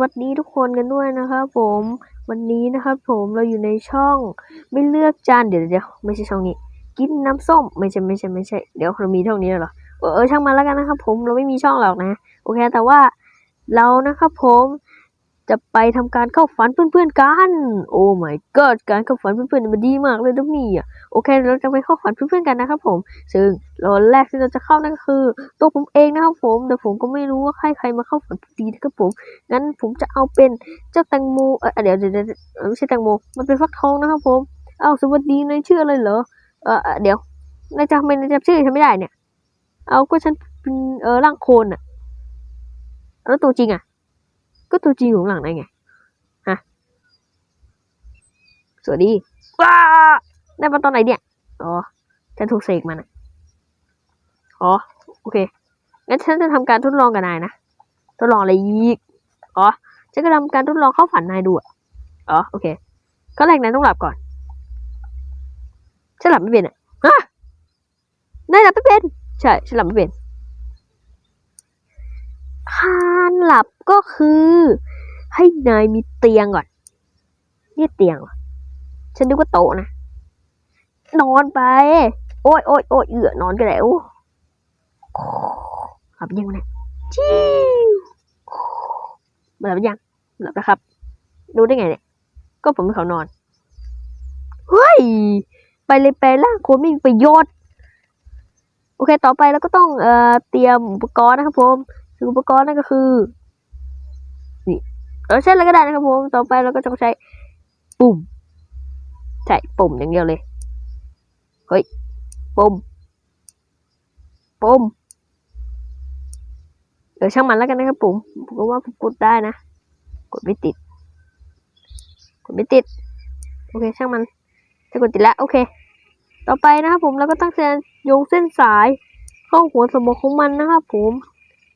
วัสดีทุกคนกันด้วยนะครับผมวันนี้นะครับผมเราอยู่ในช่อง ไม่เลือกจานเดี๋ยวเดี๋ยวไม่ใช่ช่องนี้ กินน้ำส้มไม่ใช่ไม่ใช่ไม่ใช่ เดี๋ยวเรามีช่องนี้เหรอเออช่างมาแล้วกันนะครับผมเราไม่มีช่องหรอกนะ โอเคแต่ว่าเรานะครับผม จะไปทำการเข้าฝันเพื่อนๆกัน โอ้ my god การเข้าฝันเพื่อนๆมันดีมากเลยนะนี่อะโอเคเราจะไปเข้าฝันเพื่อนๆกันนะครับผม ซึ่งตอนแรกที่เราจะเข้านั่นก็คือ ตัวผมเองนะครับผม แต่ผมก็ไม่รู้ว่าใครใครมาเข้าฝันพอดีนะครับผม งั้นผมจะเอาเป็นเจ้าแตงโมเออเดี๋ยวเดี๋ยวไม่ใช่แตงโม มันเป็นฟักทองนะครับผม เอาสวัสดีนายชื่ออะไรเหรอ เออเดี๋ยวนายจำไม่นายจำชื่อฉันไม่ได้เนี่ย เอาก็ฉันเป็นเออร่างโคนอะแล้วตัวจริงอะ ก็ตัวจริงของหลังได้ไง ฮะ สวัสดี ว้า ได้มาตอนไหนเนี่ย อ๋อ ฉันถูกเสกมันอะอ๋อ โอเค งั้นฉันจะทำการทดลองกับนายนะ ทดลองอะไรอีก อ๋อ ฉันก็ทำการทดลองเข้าฝันนายดูอะอ๋อ โอเคข้อแรกนายต้องหลับก่อน ฉันหลับไม่เป็นอะฮะ นายหลับไม่เป็น ใช่ ฉันหลับไม่เป็น การหลับก็คือ ให้นายมีเตียงก่อน นี่เตียงเหรอ ฉันนึกว่าโต๊ะนะ นอนไป โอ้ยโอ้ยโอ้ยเอือนอนกันแล้วหลับยังนี่ยชิวหลับยังหลับแล้วครับ ดูได้ไงเนี่ย ก็ผมเขานอน เฮ้ย ไปเลยไปล่างโคตรไม่มีประโยชน์ โอเค ต่อไปเราก็ต้อง เอ่อ เตรียมอุปกรณ์นะครับผม ซึ่งอุปกรณ์นั่นก็คือ นี่เราใช้อะไรก็ได้นะครับผมต่อไปเราก็จะใช้ปุ่มใช่ปุ่มอย่างเดียวเลยเฮ้ยปุ่มปุ่มเดี๋ยวช่างมันแล้วกันนะครับปุ่มผมก็ว่าผมกดได้นะ กดไม่ติด กดไม่ติด โอเค ช่างมันจะกดติดแล้ว โอเค ต่อไปนะครับผมเราก็ตั้งใจโยงเส้นสาย เข้าหัวสมองของมันนะครับผม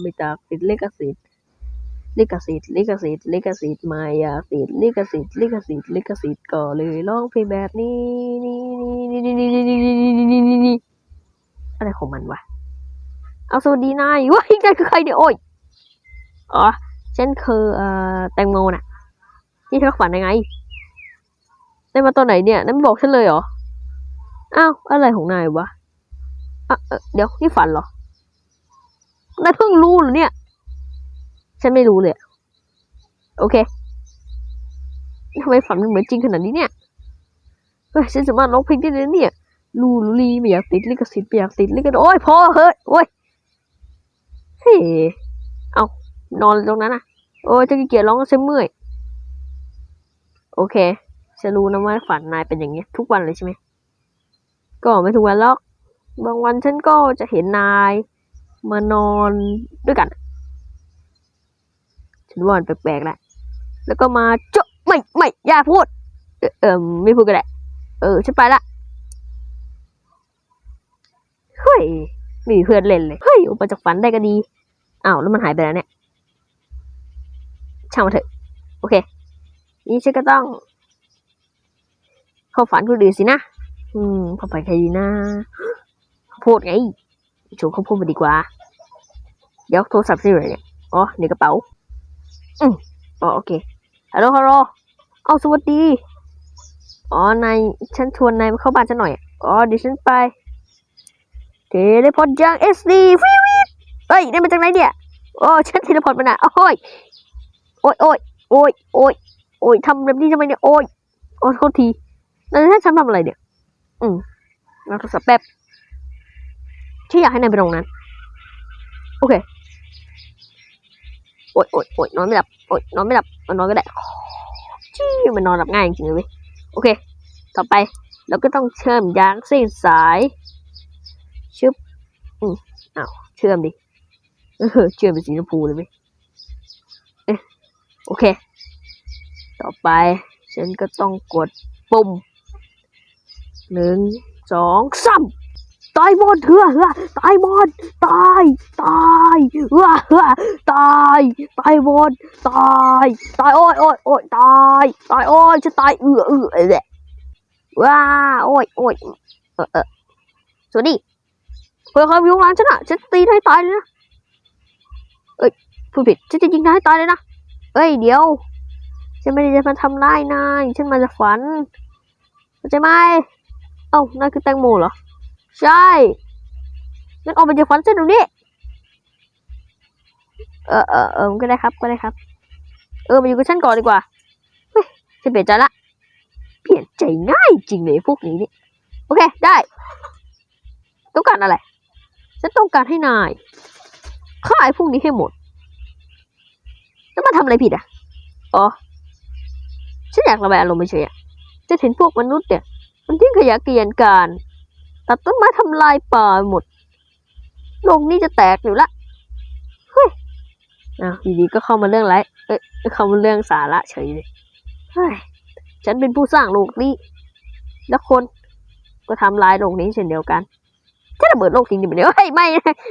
ไม่จากติดลิขสิทธิ์ลิขสิทธิ์ลิขสิทธิ์ลิขสิทธิ์มายาสิทธิ์ลิขสิทธิ์ลิขสิทธิ์ลิขสิทธิ์ก็เลยร้องเพลงแบบนี้นี่นี่นี่นี่นี่นี่นี่นี่นี่นี่อะไรของมันวะเอาสวัสดีนายว้ายนายคือใครเนี่ยโอ้ยอ๋อฉันคือเอ่อแตงโมน่ะที่เธอฝันยังไงได้มาตอนไหนเนี่ยนั่นไม่บอกฉันเลยเหรอ อ้าวอะไรของนายวะอะเดี๋ยวนี่ฝันเหรอนายเพิ่งรู้เหรอเนี่ย ฉันไม่รู้เลย โอเคทำไมฝันมันเหมือนจริงขนาดนี้เนี่ยเฮ้ยฉันสามารถร้องเพลงได้เลยเนี่ยลูลูลีไม่อยากติดลิขสิทธิ์ไม่อยากติดลิขสิทธิ์โอ้ยพอเฮ้ยโอ้ยเฮ้ยเอานอนตรงนั้นนะโอ้ยจะขี้เกียจร้องก็ฉันเมื่อย โอเคฉันรู้นะว่าฝันนายเป็นอย่างเงี้ยทุกวันเลยใช่ไหม ก็ไม่ทุกวันหรอก บางวันฉันก็จะเห็นนาย มานอนด้วยกัน ฉันว่ามันแปลกๆแหละแล้วก็มาเจาะไม่ไม่อย่าพูดเออเออไม่พูดก็ได้ เออ ฉันไปละ เฮ้ยไม่มีเพื่อนเล่นเลย เฮ้ยออกมาจากฝันได้ก็ดี อ้าวแล้วมันหายไปแล้วเนี่ย ช่างมันเถอะ โอเค นี่ฉันก็ต้อง เข้าฝันคนอื่นสินะ อืมเข้าไปใครดีนะข้าวโพดไงชวนข้าวโพดมาดีกว่า เดี๋ยวโทรศัพท์ซื้ออะไรเนี่ย อ๋อในกระเป๋า อืมอ๋อโอเค ฮัลโหลฮัลโหลเอาสวัสดี อ๋อนายฉันชวนนายมาเข้าบ้านฉันหน่อย อ๋อเดี๋ยวฉันไป เทเลพอร์ตยังเอสดีฟิวิตเฮ้ยนี่มาจากไหนเนี่ย โอ้ฉันเทเลพอร์ตมาน่ะโอ้ย โอ้ยโอ้ยโอ้ยโอ้ยโอ้ยทำแบบนี้ทำไมเนี่ย โอ้ย โอ้ยโทษทีแล้วถ้าฉันทำอะไรเนี่ย อืมเราโทรศัพท์แป๊บที่อยากให้นายไปตรงนั้น โอเค โอ๊ยโอ๊ยโอ๊ยนอนไม่หลับ โอ๊ยนอนไม่หลับนอนก็ได้จี้มันนอนหลับง่ายจริงๆเลยโอเค ต่อไปเราก็ต้องเชื่อมยางเส้นสาย ชึบ อืมอ้าว เชื่อมดิ เออ เชื่อมเป็นสีชมพูเลยไหมเอ๊ะโอเค ต่อไป ฉันก็ต้องกดปุ่ม หนึ่งสองสามตายหมดเหือเหือตายหมดตายตายเหือเหือตายตายหมดตายตายโอ้ยโอ้ยโอ้ยตายตายโอ้ยจะตายเอือเอือเอะว้าโอ้ยโอ้ยเออเออสวัสดีเพื่อนเขาอยู่ร้านฉันอะฉันตีให้ตายเลยนะเอ้ยพูดผิดฉันจะยิงนายให้ตายเลยนะเอ้ยเดี๋ยวฉันไม่ได้จะมาทำร้ายนายฉันมาจะฝันเข้าใจไหม อ้านายคือแตงโมเหรอ ใช่งั้นออกมาจากฝันฉันเดี๋ยวนี้ เออเออเออก็ได้ครับ ก็ได้ครับ เออมาอยู่กับฉันก่อนดีกว่า เฮ้ยฉันเปลี่ยนใจละ เปลี่ยนใจง่ายจริงเลยพวกนี้นี่ โอเค ได้ ต้องการอะไร ฉันต้องการให้นายฆ่าไอ้พวกนี้ให้หมด แล้วมาทำอะไรผิดอะ อ๋อ ฉันอยากระบายอารมณ์เฉยๆอะจะเห็นพวกมนุษย์เนี่ย มันทิ้งขยะเกลียนการ ตัดต้นไม้ทำลายป่าหมด โลกนี้จะแตกอยู่ละเฮ้ยอ้าอยู่ดีก็เข้ามาเรื่องไรเอ้ยเข้ามาเรื่องสาระเฉยเลยเฮ้ยฉันเป็นผู้สร้างโลกนี้ แล้วคนก็ทำลายโลกนี้เช่นเดียวกันจะระเบิดโลกทิ้งดิเดี๋ยวเฮ้ยไม่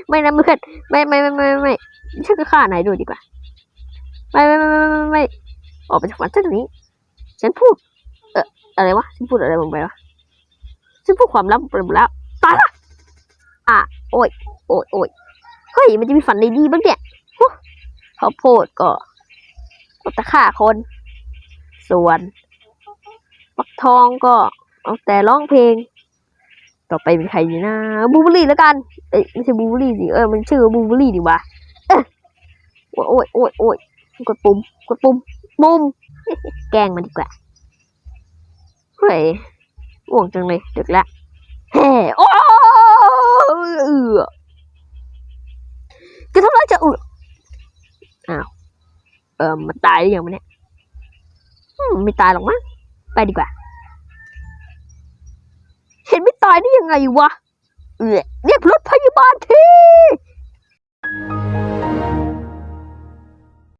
ไม่นะเพื่อนไม่ไม่ไม่ไม่ไม่ฉันก็ฆ่านายด้วยดีกว่าไม่ไม่ไม่ไม่ไม่ไม่ไม่ออกไปจากฝันฉันตรงนี้ ฉันพูด เอออะไรวะ ฉันพูดอะไรลงไปวะ ฉันพูดความลับไปหมดแล้วตายละอะโอ้ยโอ้ยโอ้ยเฮ้ยมันจะมีฝันในดีบ้างเนี่ยฮู้ข้าโพดก็ก็ตะฆ่าคน ส่วนปักทองก็เอาแต่ร้องเพลง ต่อไปเป็นใครดีนะบูเบอรี่แล้วกันเอ้ยไม่ใช่บูเบอรี่สิเออมันชื่อบูเบอรี่ดีกว่าเอ้ยโอ้ยโอ้ยโอ้ยโอ้ยกดปุ่มกดปุ่มปุ่มแกล้งมันดีกว่าเฮ้ย ง่วงจังเลยดึกแล้วแฮ่โอ้เออจะทำไรจะอืออ้าวเออมันตายหรือยังมันเนี่ยอืมไม่ตายหรอกมั้งไปดีกว่า เห็นไม่ตายได้ยังไงวะเออเรียกรถพยาบาลที